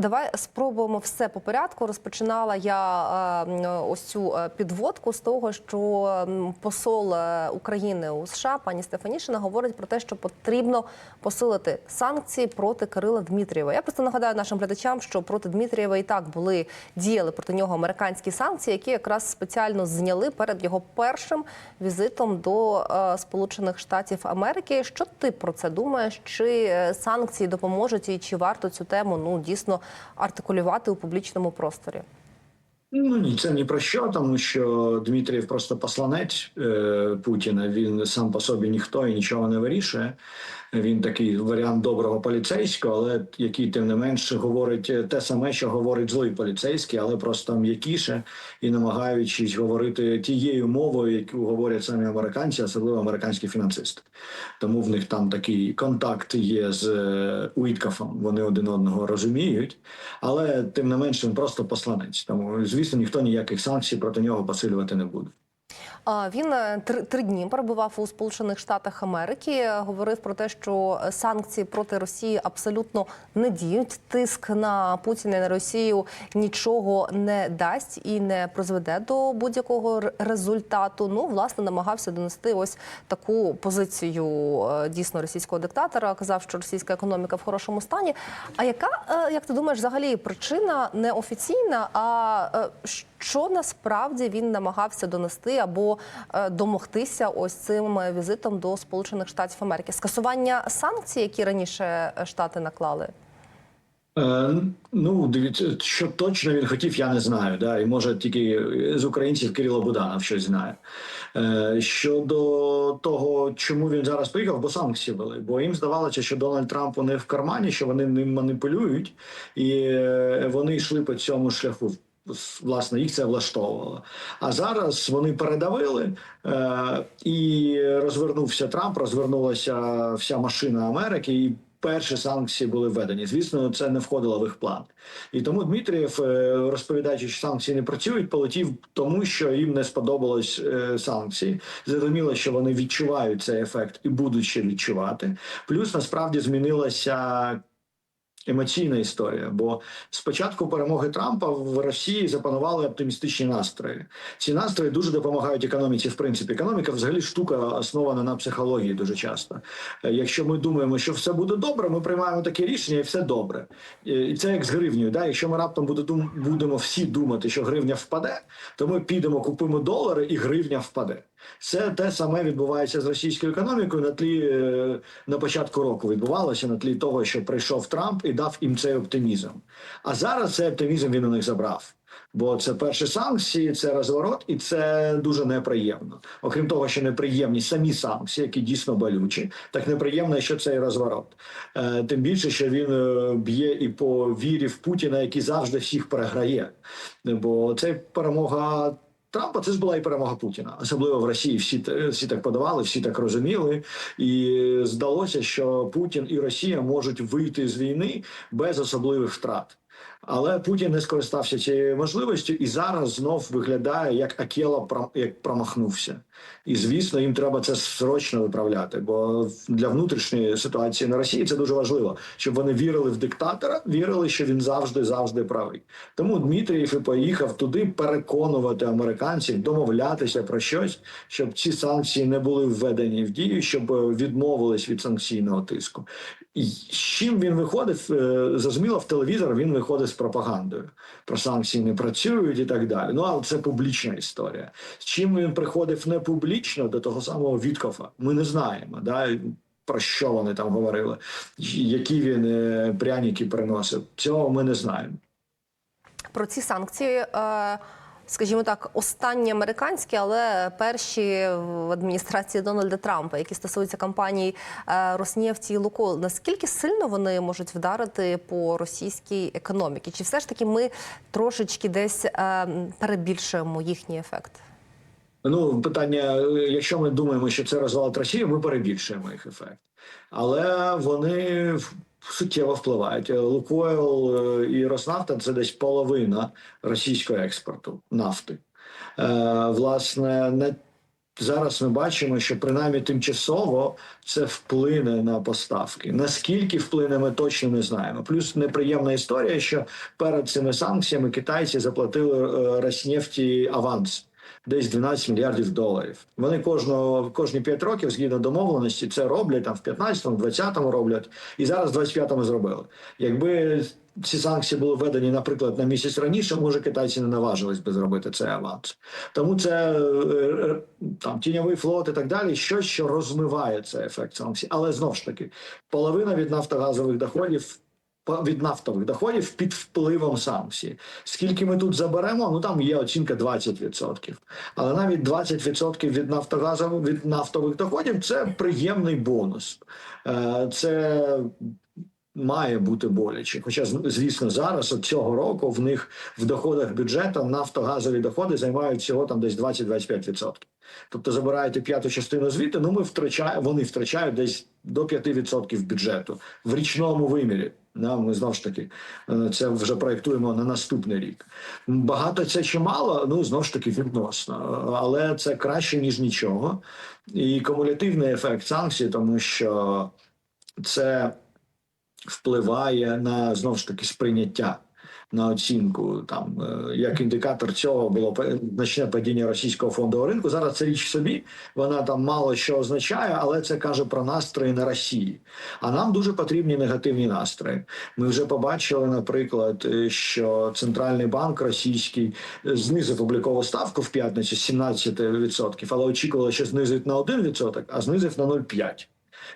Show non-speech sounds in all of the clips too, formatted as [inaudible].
давай спробуємо все по порядку. Розпочинала я е, ось цю е, підводку з того, що посол е, України у США пані Стефанішина говорить про те, що потрібно посилити санкції проти Кирила Дмитрієва. Я просто нагадаю нашим глядачам, що проти Дмитрієва і так були діяли проти нього американські санкції, які якраз спеціально зняли перед його першим візитом до Сполучених Штатів Америки. Що ти про це думаєш? Чи санкції допоможуть і чи варто цю тему ну дійсно артикулювати у публічному просторі? Ну ні, це ні про що, тому що Дмитрієв просто посланець е, Путіна. Він сам по собі ніхто і нічого не вирішує. Він такий варіант доброго поліцейського, але який тим не менше говорить те саме, що говорить злий поліцейський, але просто м'якіше і намагаючись говорити тією мовою, яку говорять самі американці, особливо американські фінансисти. Тому в них там такий контакт є з е, Уіткафом. Вони один одного розуміють, але тим не менше він просто посланець. Тому звісно, ніхто ніяких санкцій проти нього посилювати не буде. Він е, три, три дні перебував у Сполучених Штатах Америки. Говорив про те, що санкції проти Росії абсолютно не діють. Тиск на Путіна і на Росію нічого не дасть і не призведе до будь-якого результату. Ну, власне, намагався донести ось таку позицію е, дійсно російського диктатора. Казав, що російська економіка в хорошому стані. А яка, е, як ти думаєш, взагалі причина не офіційна, а е, що насправді він намагався донести або е, домогтися ось цим е, візитом до Сполучених Штатів Америки? Скасування санкцій, які раніше е, штати наклали? Ну, дивіться, що точно він хотів, я не знаю. Да? І може тільки з українців Кирило Буданов щось знає. Щодо того, чому він зараз поїхав, бо санкції вели. Бо їм здавалося, що Дональд Трамп не в кармані, що вони ним маніпулюють, і вони йшли по цьому шляху. Власне, їх це влаштовувало. А зараз вони передавили, е, і розвернувся Трамп, розвернулася вся машина Америки. і Перші санкції були введені. Звісно, це не входило в їх план. І тому Дмитрієв, е, розповідаючи, що санкції не працюють, полетів тому, що їм не сподобалось е, санкції. Зрозуміло, що вони відчувають цей ефект і будуть ще відчувати. Плюс насправді змінилася. Емоційна історія, бо спочатку перемоги Трампа в Росії запанували оптимістичні настрої. Ці настрої дуже допомагають економіці. В принципі, економіка взагалі штука основана на психології дуже часто. Е, Якщо ми думаємо, що все буде добре, ми приймаємо таке рішення, і все добре. І це як з гривнею. Да? Якщо ми раптом будемо всі думати, що гривня впаде, то ми підемо, купимо долари, і гривня впаде. Це те саме відбувається з російською економікою на тлі е, на початку року відбувалося на тлі того, що прийшов Трамп і дав їм цей оптимізм. А зараз цей оптимізм він у них забрав. Бо це перші санкції, це розворот, і це дуже неприємно. Окрім того, що неприємні самі санкції, які дійсно болючі, так неприємно, що цей розворот. Е, тим більше, що він е, б'є і по вірі в Путіна, який завжди всіх переграє. Бо це перемога. Трампа це ж була і перемога Путіна, особливо в Росії. Всі всі так подавали, всі так розуміли, і здалося, що Путін і Росія можуть вийти з війни без особливих втрат. Але Путін не скористався цією можливістю і зараз знов виглядає як Акела як промахнувся. І звісно, їм треба це срочно виправляти. Бо для внутрішньої ситуації на Росії це дуже важливо, щоб вони вірили в диктатора, вірили, що він завжди завжди правий. Тому Дмитрієв і поїхав туди переконувати американців, домовлятися про щось, щоб ці санкції не були введені в дію, щоб е, відмовились від санкційного тиску. З чим він виходив? Е, Зрозуміло, в телевізор він виходить з пропагандою. Про санкції не працюють і так далі. Ну а це публічна історія. З чим він приходив не публічно до того самого Віткофа, ми не знаємо. Да? Про що вони там говорили, які він е, пряники приносив. Цього ми не знаємо. Про ці санкції. Е... Скажімо так, останні американські, але перші в адміністрації Дональда Трампа, які стосуються компаній е, Роснефті і Лукойл. Наскільки сильно вони можуть вдарити по російській економіці? Чи все ж таки ми трошечки десь е, перебільшуємо їхній ефект? Ну, питання: якщо ми думаємо, що це розвалить Росію, ми перебільшуємо їх ефект, але вони суттєво впливають. Е, Лукойл е, і Роснафта це десь половина російського експорту нафти. Е, Власне, не зараз ми бачимо, що принаймні тимчасово це вплине на поставки. Наскільки вплине, ми точно не знаємо. Плюс неприємна історія, що перед цими санкціями китайці заплатили Роснефті аванс. Десь 12 мільярдів доларів. Вони кожного кожні 5 років, згідно домовленості, це роблять там в 15-му, 20-му роблять, і зараз в 25-му зробили. Якби ці санкції були введені, наприклад, на місяць раніше, може китайці не наважились би зробити цей аванс. Тому це е, там тіньовий флот і так далі, щось, що розмиває цей ефект санкцій. Але знову ж таки, половина від нафтогазових доходів. Від нафтових доходів під впливом санкцій. Скільки ми тут заберемо? Ну там є оцінка 20%. Але навіть 20% від нафтогазових від нафтових доходів це приємний бонус. Е, Це має бути боляче. Хоча, звісно, зараз от цього року в них в доходах бюджету нафтогазові доходи займають всього там десь 20-25%. Тобто забираєте п'яту частину звідти, ну ми втрачаємо, вони втрачають десь до 5% бюджету в річному вимірі. Да, ми знову ж таки е, це вже проєктуємо на наступний рік. Багато це чи мало? Ну знову ж таки відносно, але це краще ніж нічого. І кумулятивний ефект санкцій, тому що це впливає на знову ж таки сприйняття. На оцінку там е, як індикатор цього було значне падіння російського фондового ринку. Зараз це річ собі. Вона там мало що означає, але це каже про настрої на Росії. А нам дуже потрібні негативні настрої. Ми вже побачили, наприклад, е, що центральний банк російський е, знизив облікову ставку в п'ятницю з 17%, але очікували, що знизить на 1%, а знизив на 0,5%.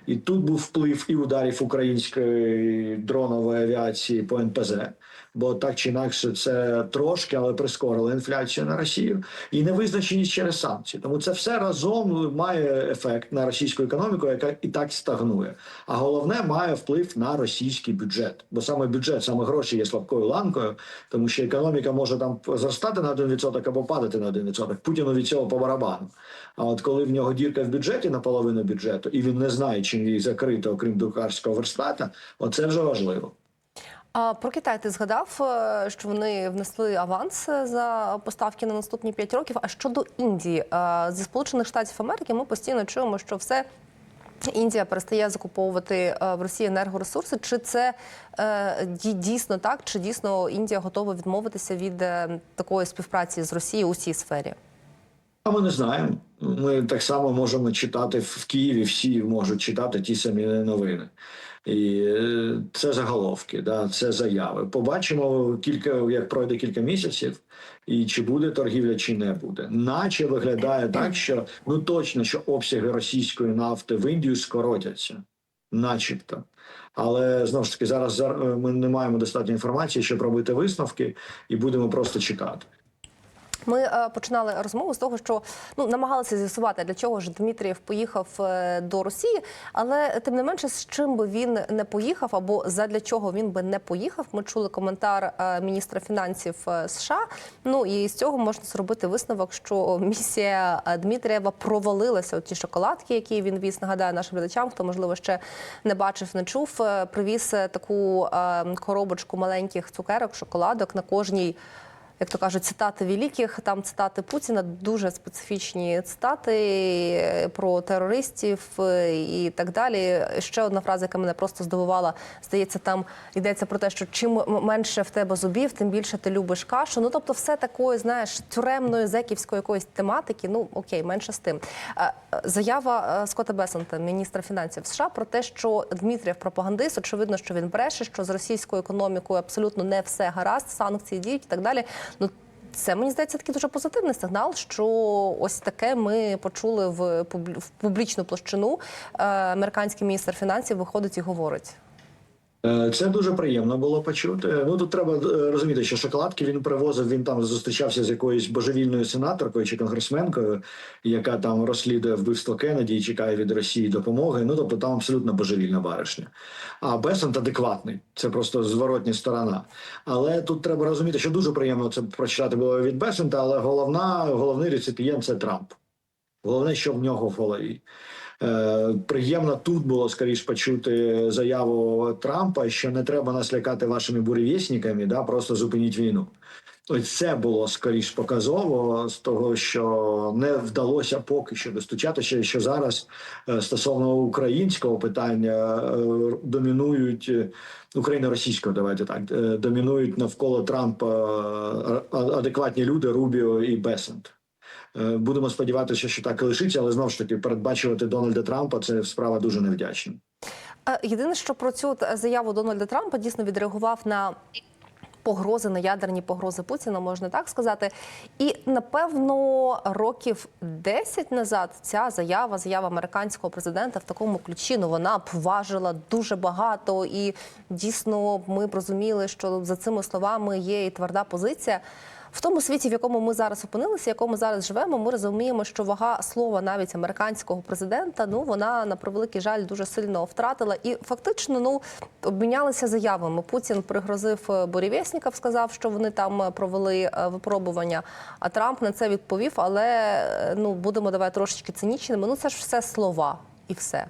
І тут був вплив і ударів української дронової авіації по НПЗ, бо так чи інакше це трошки, але прискорило інфляцію на Росію і невизначеність через санкції. Тому це все разом має ефект на російську економіку, яка і так стагнує. А головне має вплив на російський бюджет, бо саме бюджет, саме гроші є слабкою ланкою, тому що економіка може там зростати на 1% або падати на 1%. Путіну від цього по барабану. А от коли в нього дірка в бюджеті на половину бюджету, і він не знає, чим її закрити, окрім друкарського верстата, оце вже важливо. А про Китай ти згадав, е, що вони внесли аванс е, за поставки на наступні 5 років. А щодо Індії, е, зі Сполучених Штатів Америки ми постійно чуємо, що все. Індія перестає закуповувати в Росії енергоресурси. Чи це дійсно так? Чи дійсно Індія готова відмовитися від такої співпраці з Росією у цій сфері? А ми не знаємо. Ми так само можемо читати в Києві. Всі можуть читати ті самі новини. І е, це заголовки, да, це заяви. Побачимо кілька, як пройде кілька місяців, і чи буде торгівля, чи не буде. Наче виглядає так, що ну точно що обсяги російської нафти в Індію скоротяться, начебто. Але знову ж таки, зараз е, ми не маємо достатньо інформації, щоб робити висновки, і будемо просто чекати. Ми е, починали розмову з того, що ну намагалися з'ясувати, для чого ж Дмитрієв поїхав е, до Росії, але тим не менше, з чим би він не поїхав, або задля чого він би не поїхав. Ми чули коментар е, міністра фінансів США. Ну і з цього можна зробити висновок, що місія Дмитрієва провалилася. От ті шоколадки, які він віз, нагадаю нашим глядачам, хто можливо ще не бачив, не чув. Привіз таку коробочку маленьких цукерок, шоколадок на кожній як то кажуть, цитати великих, там цитати Путіна, дуже специфічні цитати е, про терористів е, і так далі. Ще одна фраза, яка мене просто здивувала. Здається, там йдеться про те, що чим менше в тебе зубів, тим більше ти любиш кашу. Ну тобто, все такої, знаєш, тюремної зеківської якоїсь тематики. Ну окей, менше з тим. Е, Заява Скотта Бесента, міністра фінансів США, про те, що Дмитрієв пропагандист, очевидно, що він бреше, що з російською економікою абсолютно не все гаразд, санкції діють і так далі. Ну це мені здається такий дуже позитивний сигнал, що ось таке ми почули в публ- публічну площину. Е, Американський міністр фінансів виходить і говорить. Е, Це дуже приємно було почути. Ну тут треба е, розуміти, що шоколадки він привозив. Він там зустрічався з якоюсь божевільною сенаторкою чи конгресменкою, яка там розслідує вбивство Кеннеді і чекає від Росії допомоги. Ну тобто там абсолютно божевільна баришня. А Бесент адекватний. Це просто зворотня сторона. Але тут треба розуміти, що дуже приємно це прочитати було від Бесента, але головна головний реципієнт це Трамп. Головне, що в нього в голові. Е, приємно тут було скоріш почути заяву Трампа, що не треба нас лякати вашими буревісниками, да, просто зупиніть війну. Ось це було скоріш показово з того, що не вдалося поки що достучатися, що зараз е, стосовно українського питання е, домінують е, україно-російського, давайте так домінують навколо Трампа адекватні люди Рубіо і Бесент. Е, Будемо сподіватися, що так і лишиться, але знову ж таки передбачувати Дональда Трампа це справа дуже невдячна. Е, Єдине, що про цю заяву Дональда Трампа дійсно відреагував на. Погрози на ядерні погрози Путіна, можна так сказати. І напевно років 10 назад ця заява, заява американського президента в такому ключі, ну вона б важила дуже багато, і дійсно ми б розуміли, що за цими словами є і тверда позиція. В тому світі, в якому ми зараз опинилися, в якому зараз живемо, ми розуміємо, що вага слова навіть американського президента, ну вона на превеликий жаль дуже сильно втратила. І фактично, ну обмінялися заявами. Путін пригрозив е, бурєвєсніків, сказав, що вони там е, провели е, випробування. А Трамп на це відповів. Але ну будемо давай трошечки цинічними. Ну це ж все слова і все.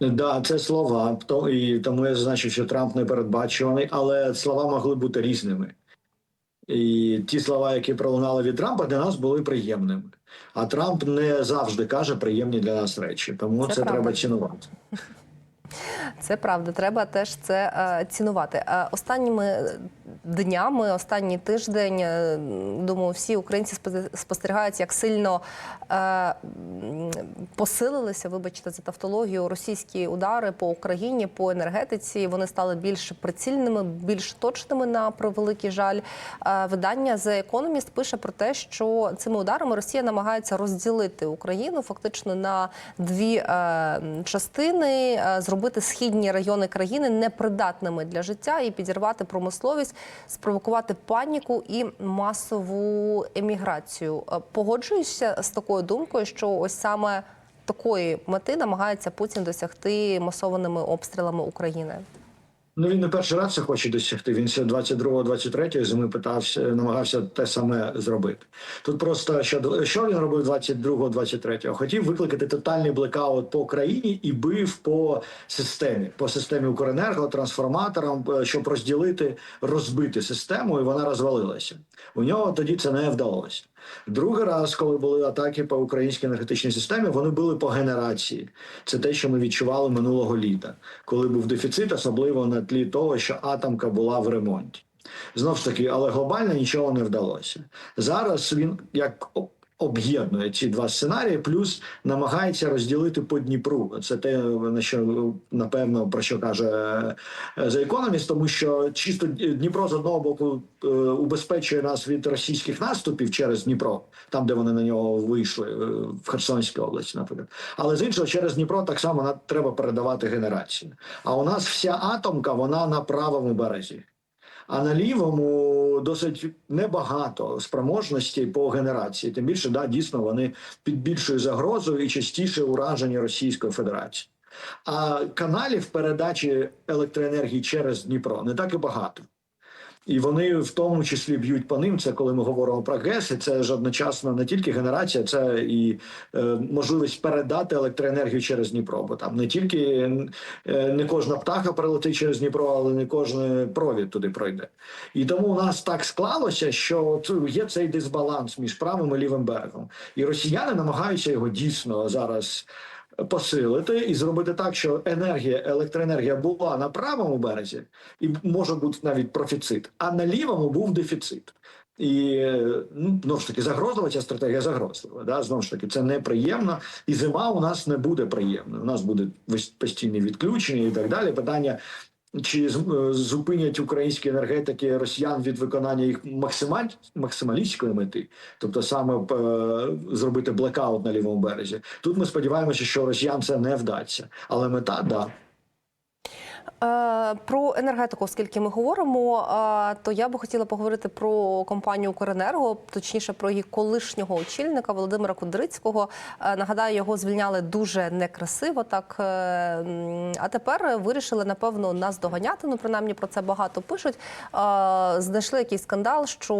Да, це слова, то і тому я зазначив, що Трамп не передбачуваний, але слова могли бути різними. І ті слова, які пролунали від Трампа, для нас були приємними. А Трамп не завжди каже приємні для нас речі, тому Це це, треба цінувати. [laughs] Це правда, треба теж це е, цінувати. Е, останніми днями, останній тиждень, е, думаю, всі українці спостерігають, як сильно посилилися, вибачте, за тавтологію, російські удари по Україні, по енергетиці. Вони стали більш прицільними, більш точними на превеликий жаль. Видання The Economist пише про те, що цими ударами Росія намагається розділити Україну фактично на дві частини, зробити східні райони країни непридатними для життя і підірвати промисловість, спровокувати паніку і масову еміграцію. Погоджуєшся з такою думкою, що ось саме такої мети намагається Путін досягти масованими обстрілами України. Ну він не перший раз це хоче досягти. Він ще 22-23 зими питався, намагався те саме зробити. Тут просто що, що він робив 22-23? Хотів викликати тотальний блекаут по країні і бив по системі, по системі Укренерго, трансформаторам, е, щоб розділити, розбити систему, і вона розвалилася. У нього тоді це не вдалося. Другий раз, коли були атаки по українській енергетичній системі, вони були по генерації. Це те, що ми відчували минулого літа, коли був дефіцит, особливо на тлі того, що атомка була в ремонті. Знов ж таки, але глобально нічого не вдалося. Зараз він як об'єднує ці два сценарії, плюс намагається розділити по Дніпру. Це те, на що напевно про що каже е, The Economist, тому що чисто Дніпро з одного боку е, убезпечує нас від російських наступів через Дніпро, там де вони на нього вийшли, е, в Херсонській області, наприклад. Але з іншого, через Дніпро так само треба передавати генерацію. А у нас вся атомка вона на правому березі. А на лівому досить небагато спроможностей по генерації. Тим більше, да, дійсно, вони під більшою загрозою і частіше уражені Російською Федерацією. А каналів передачі електроенергії через Дніпро не так і багато. І вони в тому числі б'ють по ним. Це коли ми говоримо про ГЕС, і це ж одночасно не тільки генерація, це і е, можливість передати електроенергію через Дніпро. Бо там не тільки е, не кожна птаха прилетить через Дніпро, але не кожен провід туди пройде. І тому у нас так склалося, що є цей дисбаланс між правим і лівим берегом. І росіяни намагаються його дійсно зараз посилити і зробити так, що енергія, електроенергія була на правому березі, і може бути навіть профіцит, а на лівому був дефіцит. І ну ж таки загрозлива ця стратегія загрозлива. Да? Знову ж таки, це неприємно, і зима у нас не буде приємною. У нас буде постійні відключення і так далі. Питання. Чи е, зупинять українські енергетики росіян від виконання їх максималь максималістської мети, тобто саме е, зробити блекаут на лівому березі? Тут ми сподіваємося, що росіян це не вдасться, але мета да. Е, Про енергетику, оскільки ми говоримо, е, то я би хотіла поговорити про компанію «Укренерго», точніше про її колишнього очільника Володимира Кудрицького. Е, Нагадаю, його звільняли дуже некрасиво, так а тепер вирішили напевно нас доганяти. Ну принаймні про це багато пишуть. Знайшли якийсь скандал, що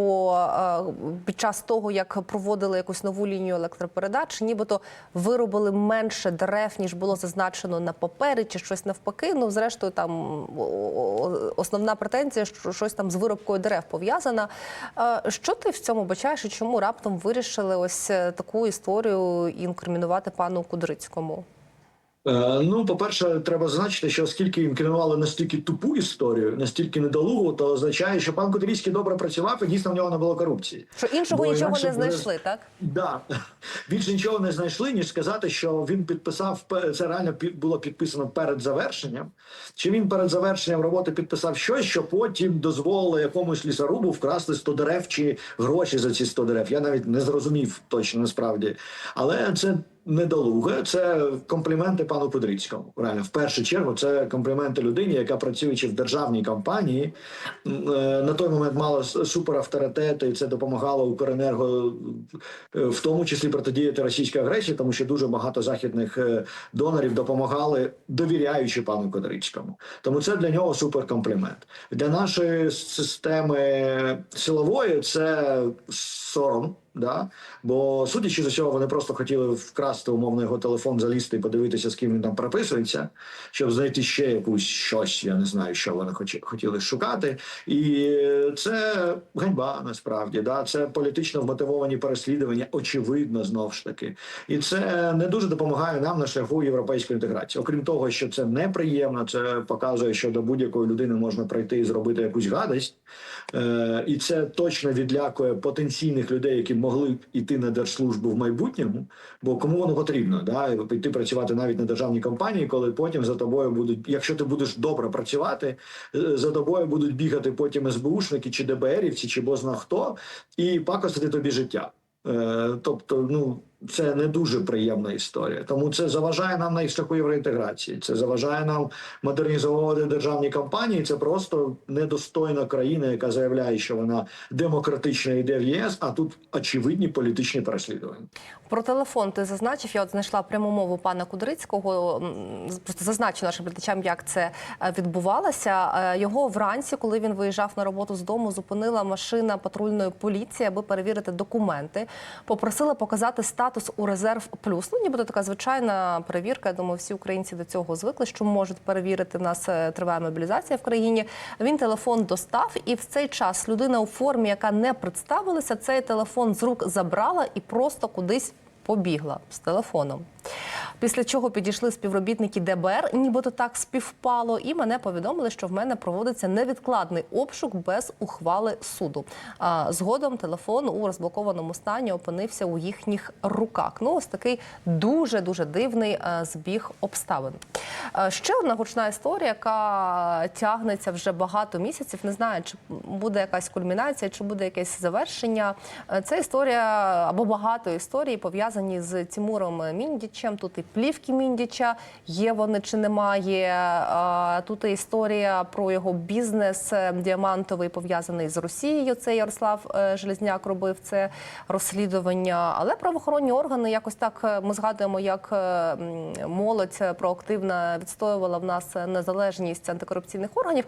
під час того, як проводили якусь нову лінію електропередач, нібито виробили менше дерев ніж було зазначено на папері, чи щось навпаки. Ну зрештою там там основна претензія, що щось там з виробкою дерев пов'язана. Що ти в цьому бачаєш і чому раптом вирішили ось е, таку історію інкримінувати пану Кудрицькому? Е, Ну, по-перше, треба зазначити, що оскільки інкримінували настільки тупу історію, настільки недолугу, то означає, що пан Кудрійський добре працював і дійсно в нього не було корупції. Що іншого Бо нічого не знайшли, так? Да. Більше нічого не знайшли, ніж сказати, що він підписав це реально було підписано перед завершенням. Чи він перед завершенням роботи підписав щось, що потім дозволило якомусь лісорубу вкрасти 100 дерев чи гроші за ці 100 дерев? Я навіть не зрозумів точно насправді. Але це недолуге, це компліменти пану Кудрицькому. Реально, в першу чергу, це компліменти людині, яка працюючи в державній компанії, е, на той момент мала с- суперавторитети, і це допомагало Укренерго, е, в тому числі протидіяти російській агресії, тому що дуже багато західних е, донорів допомагали, довіряючи пану Кудрицькому. Тому це для нього суперкомплімент. Для нашої системи силової це сором. Да? Бо судячи з усього, вони просто хотіли вкрасти умовно його телефон, залізти і подивитися, з ким він там переписується, щоб знайти ще якусь щось. Я не знаю, що вони хотіли шукати. І це ганьба насправді. Да? Це політично вмотивовані переслідування, очевидно, знов ж таки. І це не дуже допомагає нам на шляху європейської інтеграції. Окрім того, що це неприємно, це показує, що до будь-якої людини можна прийти і зробити якусь гадость. Е, і це точно відлякує потенційних людей, які могли б іти на держслужбу в майбутньому. Бо кому воно потрібно? Да? Піти працювати навіть на державній компанії, коли потім за тобою будуть, якщо ти будеш добре працювати, е, за тобою будуть бігати потім СБУшники чи ДБРівці, чи бозна хто, і пакостити тобі життя. Е, тобто, ну це не дуже приємна історія. Тому це заважає нам на шляху євроінтеграції. Це заважає нам модернізовувати державні компанії. Це просто недостойна країна, яка заявляє, що вона демократична йде в ЄС, а тут очевидні політичні переслідування. Про телефон ти зазначив. Я от знайшла пряму мову пана Кудрицького. Просто зазначу нашим глядачам, як це е, відбувалося. Е, Його вранці, коли він виїжджав на роботу з дому, зупинила машина патрульної поліції, аби перевірити документи. Попросила показати статус у резерв плюс. Ну, нібито така звичайна перевірка. Я думаю, всі українці до цього звикли, що можуть перевірити нас. е, Триває мобілізація в країні. Він телефон достав, і в цей час людина у формі, яка не представилася, цей телефон з рук забрала і просто кудись побігла з телефоном. Після чого підійшли співробітники ДБР, нібито так співпало, і мене повідомили, що в мене проводиться невідкладний обшук без ухвали суду. Згодом телефон у розблокованому стані опинився у їхніх руках. Ну, ось такий дуже дуже дивний е, збіг обставин. Е, Ще одна гучна історія, яка тягнеться вже багато місяців. Не знаю, чи буде якась кульмінація, чи буде якесь завершення. Е, Це історія або багато історій пов'язані з Тимуром Міндічем. Тут і плівки Міндіча є вони чи немає. Тут і історія про його бізнес е, діамантовий пов'язаний з Росією. Це Ярослав е, Железняк робив це розслідування. Але правоохоронні органи якось так е, ми згадуємо, як молодь проактивно відстоювала в нас незалежність антикорупційних органів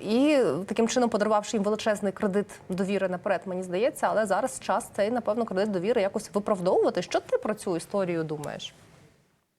і таким чином подарувавши їм величезний кредит довіри наперед, мені здається. Але зараз час цей напевно кредит довіри якось виправдовувати. Що ти про цю історію думаєш?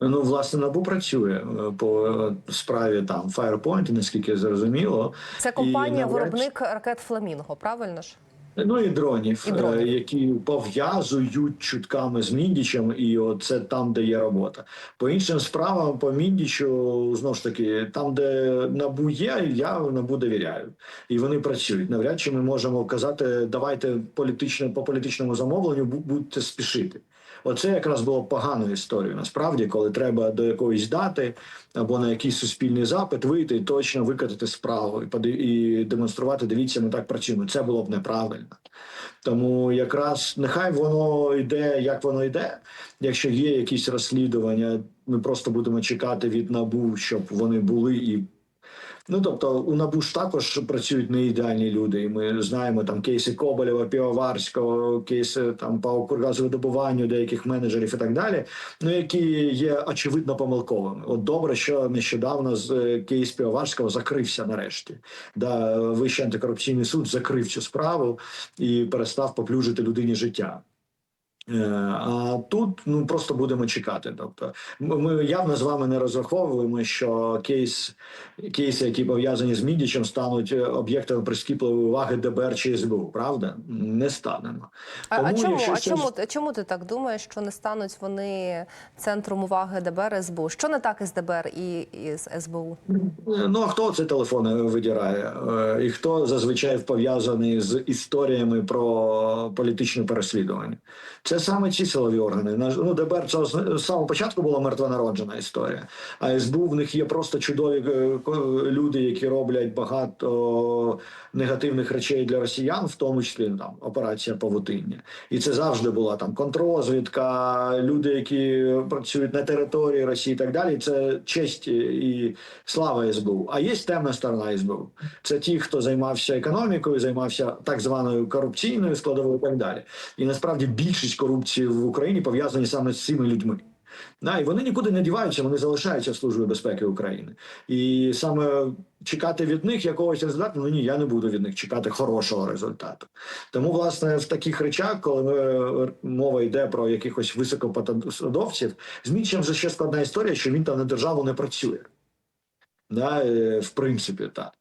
Ну, власне, набу працює е, по е, справі там Firepoint, наскільки зрозуміло. Це компанія навряд виробник ракет Фламінго, правильно ж? Ну і дронів, І дронів. е, які пов'язують чутками з Міндічем, і це там, де є робота. По іншим справам, по Міндічу, знову ж таки, там, де набу є, я набу довіряю. І вони працюють. Навряд чи ми можемо казати, давайте політично по політичному замовленню будьте спішити. Оце якраз було поганою історією. Насправді, коли треба до якоїсь дати або на якийсь суспільний запит вийти і точно викатати справу і і демонструвати. Дивіться, ми так працюємо. Це було б неправильно. Тому якраз нехай воно йде, як воно йде. Якщо є якісь розслідування, ми просто будемо чекати від набу, щоб вони були і. Ну, тобто, у НАБУ ж також працюють не ідеальні люди, і ми знаємо там кейси Коболєва, Півоварського, кейси там по Укргазвидобуванню деяких менеджерів і так далі, ну які є очевидно помилковими. От добре, що нещодавно з е, кейс Півоварського закрився нарешті. Да, Вищий антикорупційний суд закрив цю справу і перестав поплюжити людині життя. Е, А тут ну просто будемо чекати. Тобто, ми явно з вами не розраховуємо, що кейс кейси, які пов'язані з Мідічем, стануть е, об'єктами прискіпливої уваги ДБР чи СБУ. Правда, не станемо. А, а чому? якщо А чому ти- чому ти так думаєш, що не стануть вони центром уваги ДБР СБУ? Що не так із ДБР і, і з СБУ? Ну а хто ці телефони видірає? Е, І хто зазвичай пов'язаний з історіями про політичне переслідування? Це саме ці силові органи. Ну, ДБР це з самого початку була мертвонароджена історія. А СБУ в них є просто чудові е, люди, які роблять багато негативних речей для росіян, в тому числі ну, там операція Павутиння. І це завжди була там контррозвідка, люди, які працюють на території Росії, і так далі. Це честь і слава СБУ. А є темна сторона СБУ. Це ті, хто займався економікою, займався так званою корупційною складовою і так далі. І насправді більшість корупції в Україні пов'язані саме з цими людьми. Да, і вони нікуди не діваються, вони залишаються в службі безпеки України. І саме чекати від них якогось результату, ну ні, я не буду від них чекати хорошого результату. Тому, власне, в таких речах, коли ми, мова йде про якихось високопосадовців, з Мічем вже ще складна історія, що він там на державу не працює. Да, е, в принципі, так.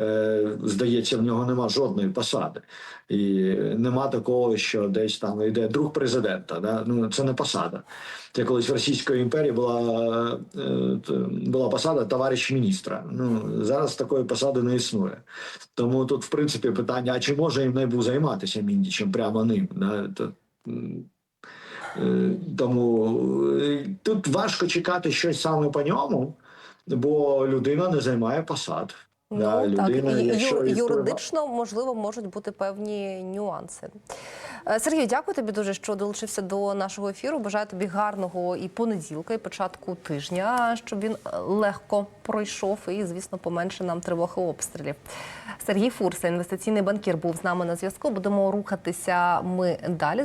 Е, Здається, в нього нема жодної посади, і нема такого, що десь там йде друг президента. Да? Ну це не посада. Це колись в Російської імперії була, е, була посада товариш міністра. Ну зараз такої посади не існує. Тому тут, в принципі, питання: а чи може їм не займатися Міндічем прямо ним? Да? Е, тому тут важко чекати щось саме по ньому, бо людина не займає посад. Да, ну так і, якщо юридично можливо можуть бути певні нюанси. Е, Сергій, дякую тобі дуже, що долучився до нашого ефіру. Бажаю тобі гарного і понеділка, і початку тижня, щоб він е, легко пройшов і, звісно, поменше нам тривог і обстрілів. Сергій Фурса, інвестиційний банкір, був з нами на зв'язку. Будемо рухатися ми далі.